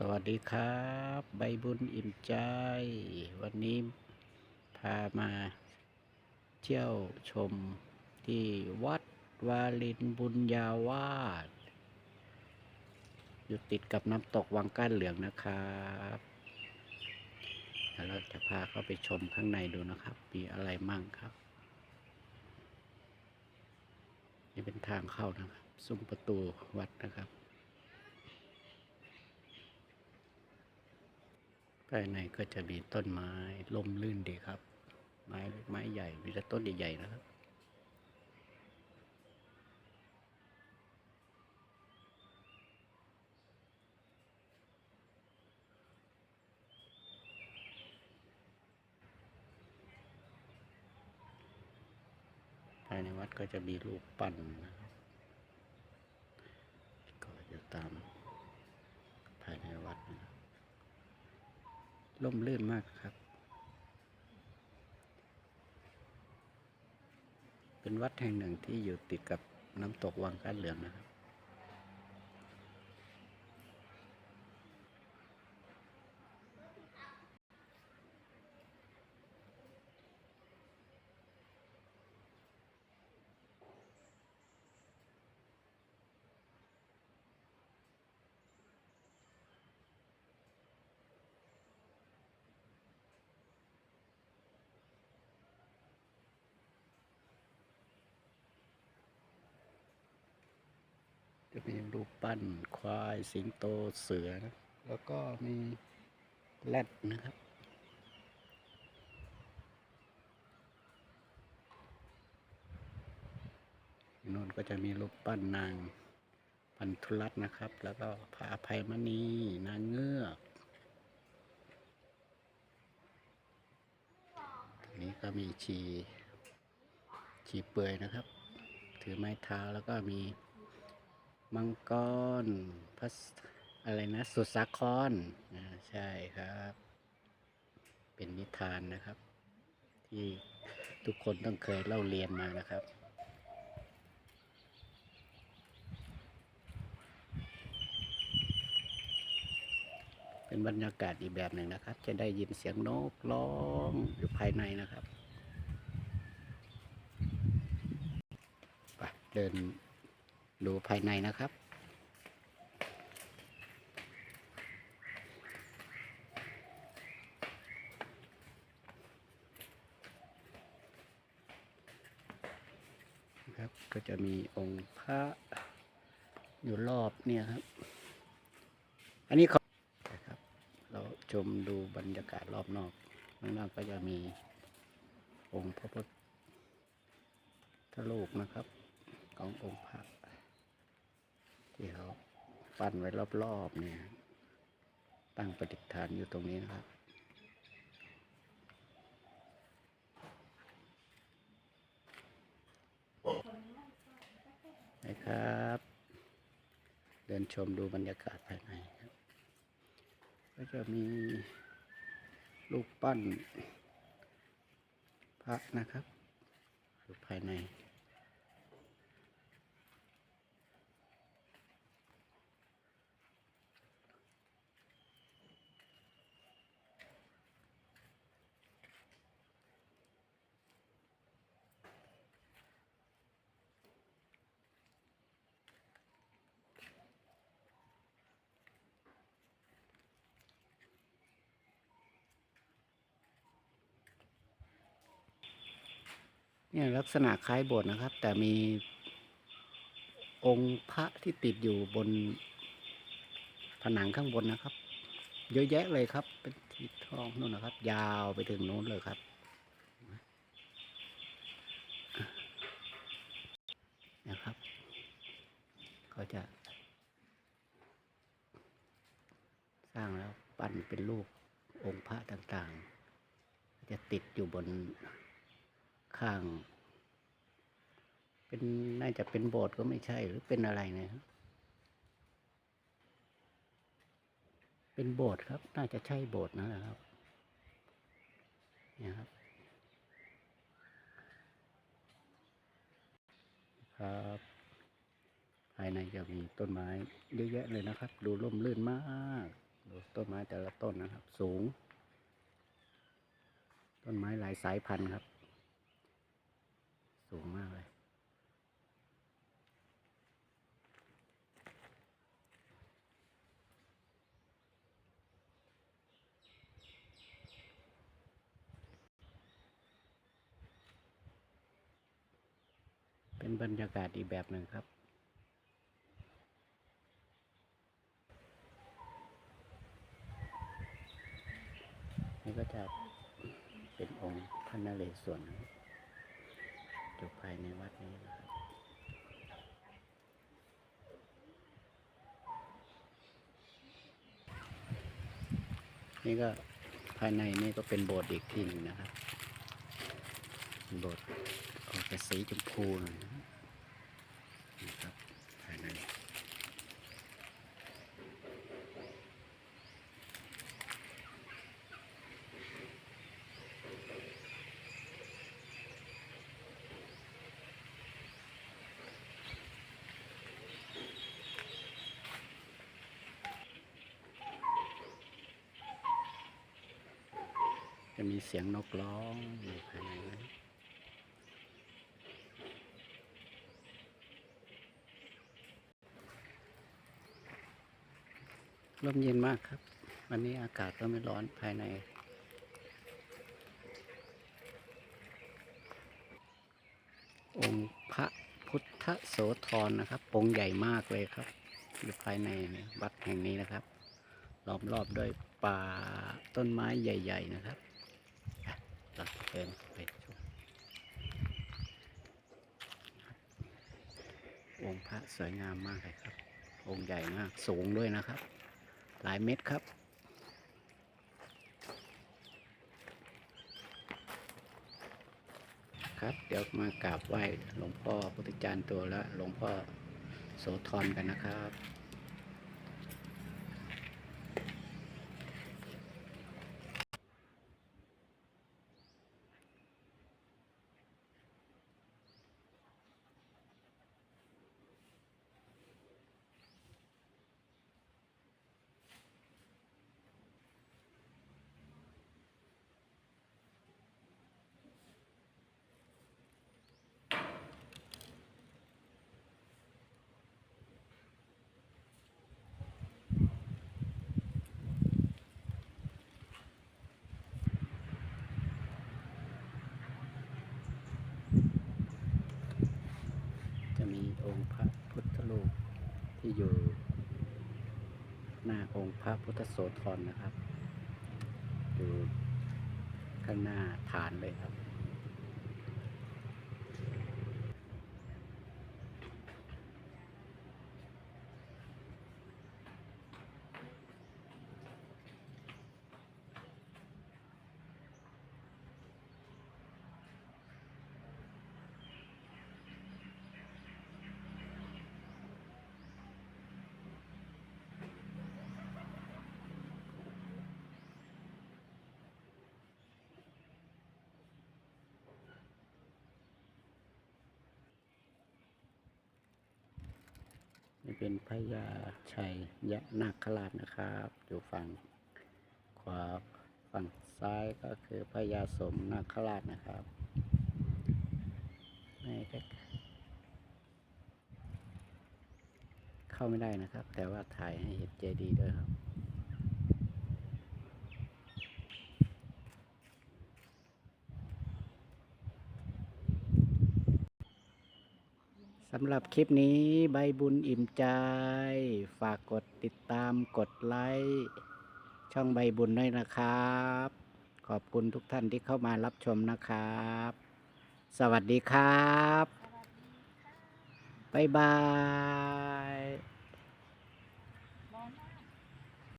สวัสดีครับ ใบบุญอิ่มใจ วันนี้พามาเที่ยวชมที่วัดวาลินบุญญาวาสอยู่ติดกับน้ำตกวังก้านเหลืองนะครับเดี๋ยวเราจะพาเข้าไปชมข้างในดูนะครับ มีอะไรมั่งครับ นี่เป็นทางเข้านะครับ ซุ้มประตูวัดนะครับ ภายในก็จะมีต้นไม้ลมลื่นดีครับ ไม้ไม้ใหญ่ มีแต่ต้นใหญ่ๆนะครับภายในวัดก็จะมีรูปปั้นนะครับก็อยู่ตามภายในวัดนะครับ ล่มลื่นมากครับ เป็นวัดแห่งหนึ่งที่อยู่ติดกับน้ำตกวังก้านเหลืองนะครับ จะมีรูปปั้นควายสิงโตเสือนะแล้วก็มีแรดนะครับโน่นก็จะมีรูปปั้นนางพันธุรัตน์นะครับ แล้วก็พระอภัยมณีนางเงือกตรงนี้ก็มีชีชีเปลือยนะครับ ถือไม้เท้าแล้วก็มี มังกรพัสอะไรนะ สุสาครอ่าใช่ครับ เป็นนิทานนะครับ ที่ทุกคนต้องเคยเล่าเรียนมานะครับเป็นบรรยากาศอีกแบบหนึ่งนะครับ จะได้ยินเสียงนกร้องอยู่ภายในนะครับ ไปเดิน ดูภายในนะครับ ครับ ก็จะมีองค์พระอยู่รอบเนี่ยครับ อันนี้เขาครับ เราชมดูบรรยากาศรอบนอกข้างนอกก็จะมีองค์พระพุทธรูปนะครับ ขององค์พระ ที่เขาปั้นไว้รอบๆเนี่ย ตั้งประดิษฐานอยู่ตรงนี้นะครับนะครับ เดินชมดูบรรยากาศภายในครับ ก็จะมีรูปปั้นพระนะครับ อยู่ภายใน เนี่ยลักษณะคล้ายโบสถ์นะครับ แต่มีองค์พระที่ติดอยู่บนผนังข้างบนนะครับ เยอะแยะเลยครับ เป็นสีทองนู่นนะครับ ยาวไปถึงโน้นเลยครับ นะครับ ก็จะ สร้างแล้วปั้นเป็นรูปองค์พระต่างๆ จะติดอยู่บน ข้าง เป็นน่าจะเป็นโบสถ์ก็ไม่ใช่หรือเป็นอะไรเนะครับเป็นโบสถ์ครับ น่าจะใช่โบสถ์นะครับเนี่ยครับครับภายในจะมีต้นไม้เยอะแยะเลยนะครับ ดูร่มรื่นมากดูต้นไม้แต่ละต้นนะครับ สูง ต้นไม้หลายสายพันธุ์ครับ สูงมากเลย เป็นบรรยากาศอีกแบบหนึ่งครับนี่ก็จะเป็นองค์พระนเรศวรนะครับ อยู่ภายในวัดนี้นะครับนี่ก็ภายในนี่ก็เป็นโบสถ์อีกที่หนึ่งนะครับ โบสถ์ออกจะสีชมพูหน่อยนะครับนะครับภายใน จะมีเสียงนกร้องอยู่ภายในนั้นลมเย็นมากครับ วันนี้อากาศก็ไม่ร้อนภายใน องค์พระพุทธโสธรนะครับองค์ใหญ่มากเลยครับ อยู่ภายในวัดแห่งนี้นะครับล้อมรอบด้วยป่าต้นไม้ใหญ่ ๆ นะครับ อะเราเดินไปชมองค์พระสวยงามมากเลยครับ องค์ใหญ่มากสูงด้วยนะครับ หลายเม็ดครับครับเดี๋ยวมากราบไหว้หลวงพ่อพุทธจารย์ตัวและหลวงพ่อโสธรกันนะครับ จะมี องค์พระพุทธรูปที่อยู่หน้าองค์พระพุทธโสธรนะครับ อยู่ข้างหน้าฐานเลยครับ นี่เป็นพญาชัยยะนาคราชนะครับ อยู่ฝั่งขวาฝั่งซ้ายก็คือพญาสมนาคราชนะครับนี่ก็เข้าไม่ได้นะครับ แต่ว่าถ่ายให้เห็นเจดีด้วยครับำหรับคลิปนี้ใบบุญอิ่มใจ ฝากกดติดตามกดไลค์ช่องใบบุญด้วยนะครับ ขอบคุณทุกท่านที่เข้ามารับชมนะครับ สวัสดีครับ บ๊ายบาย